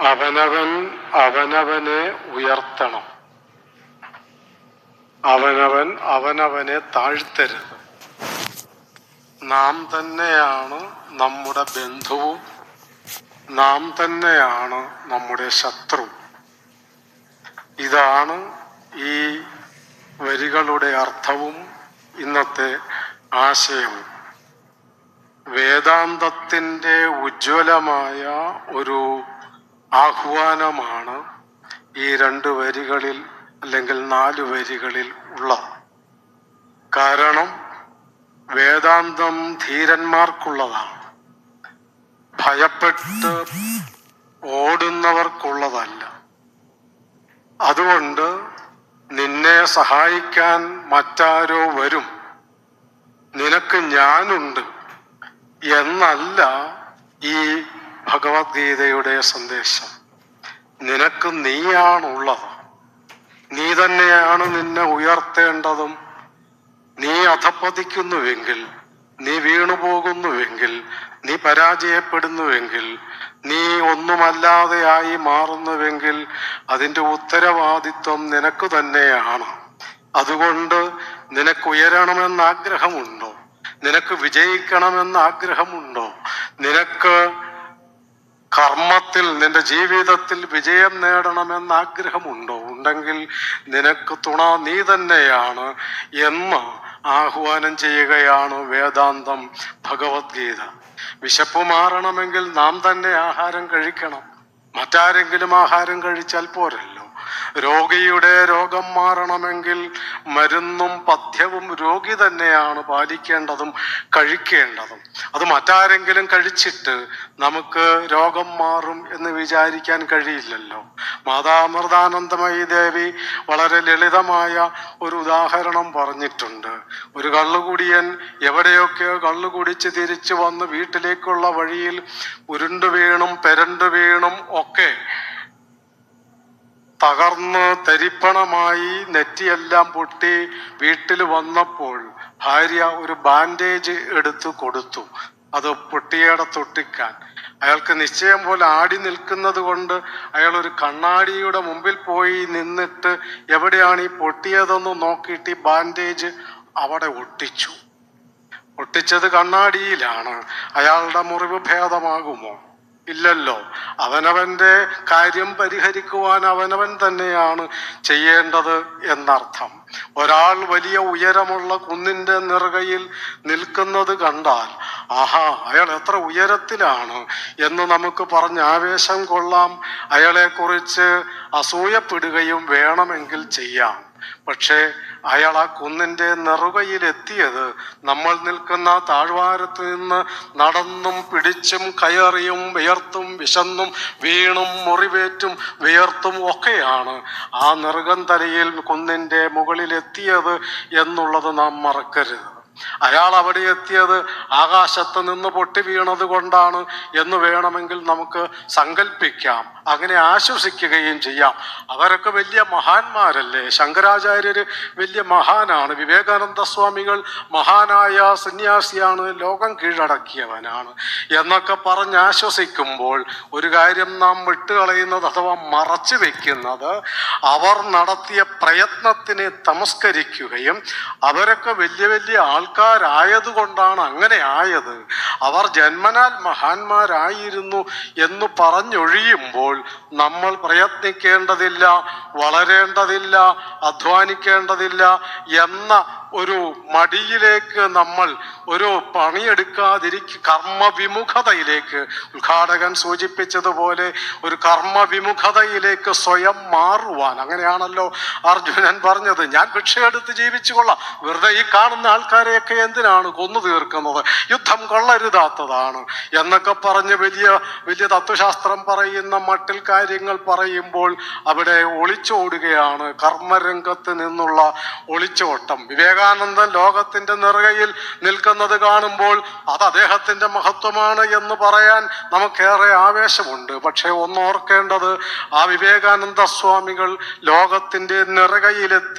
അവനവൻ അവനവനെ ഉയർത്തണം. അവനവൻ അവനവനെ താഴ്ത്തരുത്. നാം തന്നെയാണ് നമ്മുടെ ബന്ധുവും. നാം തന്നെയാണ് നമ്മുടെ ശത്രു ഇതാണ് ഈ വരികളുടെ അർത്ഥവും ഇന്നത്തെ ആശയവും. വേദാന്തത്തിന്റെ ഉജ്ജ്വലമായ ഒരു ആഹ്വാനമാണ് ഈ രണ്ട് വരികളിൽ അല്ലെങ്കിൽ നാല് വരികളിൽ ഉള്ളത്. കാരണം വേദാന്തം ധീരന്മാർക്കുള്ളതാണ്. ഭയപ്പെട്ട് ഓടുന്നവർക്കുള്ളതല്ല. അതുകൊണ്ട് നിന്നെ സഹായിക്കാൻ മറ്റാരോ വരും. നിനക്ക് ഞാനുണ്ട്. എന്നല്ല ഈ ഭഗവത്ഗീതയുടെ സന്ദേശം. നിനക്ക് നീയാണുള്ളത്. നീ തന്നെയാണ് നിന്നെ ഉയർത്തേണ്ടതും. നീ അധപ്പതിക്കുന്നുവെങ്കിൽ നീ വീണുപോകുന്നുവെങ്കിൽ നീ പരാജയപ്പെടുന്നുവെങ്കിൽ നീ ഒന്നുമല്ലാതെയായി മാറുന്നുവെങ്കിൽ അതിന്റെ ഉത്തരവാദിത്വം നിനക്ക് തന്നെയാണ്. അതുകൊണ്ട് നിനക്ക് ഉയരണമെന്ന് ആഗ്രഹമുണ്ടോ നിനക്ക് വിജയിക്കണമെന്ന് ആഗ്രഹമുണ്ടോ നിനക്ക് കർമ്മത്തിൽ നിന്റെ ജീവിതത്തിൽ വിജയം നേടണമെന്ന് ആഗ്രഹമുണ്ടോ? ഉണ്ടെങ്കിൽ നിനക്ക് തുണ നീ തന്നെയാണ് എന്ന് ആഹ്വാനം ചെയ്യുകയാണ് വേദാന്തം ഭഗവത്ഗീത. വിശപ്പ് മാറണമെങ്കിൽ നാം തന്നെ ആഹാരം കഴിക്കണം. മറ്റാരെങ്കിലും ആഹാരം കഴിച്ചാൽ പോരല്ലോ. രോഗിയുടെ രോഗം മാറണമെങ്കിൽ മരുന്നും പഥ്യവും രോഗി തന്നെയാണ് പാലിക്കേണ്ടതും കഴിക്കേണ്ടതും. അത് മറ്റാരെങ്കിലും കഴിച്ചിട്ട് നമുക്ക് രോഗം മാറും എന്ന് വിചാരിക്കാൻ കഴിയില്ലല്ലോ. മാതാമൃതാനന്ദമയി ദേവി വളരെ ലളിതമായ ഒരു ഉദാഹരണം പറഞ്ഞിട്ടുണ്ട്. ഒരു കള്ളുകുടിയൻ എവിടെയൊക്കെ കള്ളു കുടിച്ച് തിരിച്ചു വന്ന് വീട്ടിലേക്കുള്ള വഴിയിൽ ഉരുണ്ടു വീണും പെരണ്ടു വീണും ഒക്കെ തകർന്ന് തരിപ്പണമായി നെറ്റിയെല്ലാം പൊട്ടി വീട്ടിൽ വന്നപ്പോൾ ഭാര്യ ഒരു ബാൻഡേജ് എടുത്തു കൊടുത്തു. അത് പൊട്ടിയേടെ തൊട്ടിക്കാൻ. അയാൾക്ക് നിശ്ചയം പോലെ ആടി നിൽക്കുന്നത് കൊണ്ട് അയാൾ ഒരു കണ്ണാടിയുടെ മുമ്പിൽ പോയി നിന്നിട്ട് എവിടെയാണ് ഈ പൊട്ടിയതെന്ന് നോക്കിയിട്ട് ഈ ബാൻഡേജ് അവിടെ ഒട്ടിച്ചു. ഒട്ടിച്ചത് കണ്ണാടിയിലാണ്. അയാളുടെ മുറിവ് ഭേദമാകുമോ? ഇല്ലല്ലോ. അവനവന്റെ കാര്യം പരിഹരിക്കുവാൻ അവനവൻ തന്നെയാണ് ചെയ്യേണ്ടത് എന്നർത്ഥം. ഒരാൾ വലിയ ഉയരമുള്ള കുന്നിന്റെ നിറകയിൽ നിൽക്കുന്നത് കണ്ടാൽ ആഹാ അയാൾ എത്ര ഉയരത്തിലാണ്? എന്ന് നമുക്ക് പറഞ്ഞ് ആവേശം കൊള്ളാം. അയാളെക്കുറിച്ച് അസൂയപ്പെടുകയും വേണമെങ്കിൽ ചെയ്യാം. പക്ഷേ അയാൾ ആ കുന്നിന്റെ നെറുകയിലെത്തിയത് നമ്മൾ നിൽക്കുന്ന താഴ്വാരത്ത് നിന്ന് നടന്നും പിടിച്ചും കയറിയും വിയർത്തും വിശന്നും വീണും മുറിവേറ്റും വിയർത്തും ഒക്കെയാണ് ആ നെറുകം തലയിൽ കുന്നിന്റെ മുകളിലെത്തിയത് എന്നുള്ളത് നാം മറക്കരുത്. അയാൾ അവിടെ എത്തിയത് ആകാശത്ത് നിന്ന് പൊട്ടി വീണത് കൊണ്ടാണ് എന്ന് വേണമെങ്കിൽ നമുക്ക് സങ്കല്പിക്കാം അങ്ങനെ ആശ്വസിക്കുകയും ചെയ്യാം. അവരൊക്കെ വലിയ മഹാന്മാരല്ലേ? ശങ്കരാചാര്യര് വലിയ മഹാനാണ്. വിവേകാനന്ദ സ്വാമികൾ മഹാനായ സന്യാസിയാണ്. ലോകം കീഴടക്കിയവനാണ്. എന്നൊക്കെ പറഞ്ഞ് ആശ്വസിക്കുമ്പോൾ ഒരു കാര്യം നാം വിട്ടുകളയുന്നത് അഥവാ മറച്ചു വെക്കുന്നത് അവർ നടത്തിയ പ്രയത്നത്തിനെ തമസ്കരിക്കുകയും അവരൊക്കെ വലിയ വലിയ ആൾക്കാരായതുകൊണ്ടാണ് അങ്ങനെ ആയത് അവർ ജന്മനാൽ മഹാന്മാരായിരുന്നു എന്ന് പറഞ്ഞൊഴിയുമ്പോൾ നമ്മൾ പ്രയത്നിക്കേണ്ടതില്ല വളരേണ്ടതില്ല അധ്വാനിക്കേണ്ടതില്ല എന്ന ഒരു മടിയിലേക്ക് നമ്മൾ ഒരു പണിയെടുക്കാതിരിക്ക കർമ്മവിമുഖതയിലേക്ക്. ഉദ്ഘാടകൻ സൂചിപ്പിച്ചതുപോലെ ഒരു കർമ്മവിമുഖതയിലേക്ക് സ്വയം മാറുവാൻ. അങ്ങനെയാണല്ലോ അർജുനൻ പറഞ്ഞത്. ഞാൻ ഭിക്ഷയെടുത്ത് ജീവിച്ചു കൊള്ളാം വെറുതെ ഈ കാണുന്ന ആൾക്കാരെയൊക്കെ എന്തിനാണ് കൊന്നു തീർക്കുന്നത്? യുദ്ധം കൊള്ളരുതാത്തതാണ്. എന്നൊക്കെ പറഞ്ഞ് വലിയ വലിയ തത്വശാസ്ത്രം പറയുന്ന മട്ടിൽ കാര്യങ്ങൾ പറയുമ്പോൾ അവിടെ ഒളിച്ചോടുകയാണ് കർമ്മരംഗത്ത് നിന്നുള്ള ഒളിച്ചോട്ടം. വിവേകാനന്ദൻ ലോകത്തിന്റെ നിറകയിൽ നിൽക്കുന്നത് കാണുമ്പോൾ അത് അദ്ദേഹത്തിന്റെ മഹത്വമാണ് എന്ന് പറയാൻ നമുക്കേറെ ആവേശമുണ്ട്. പക്ഷെ ഒന്നോർക്കേണ്ടത് ആ വിവേകാനന്ദ സ്വാമികൾ ലോകത്തിന്റെ നിറകയിലെത്തി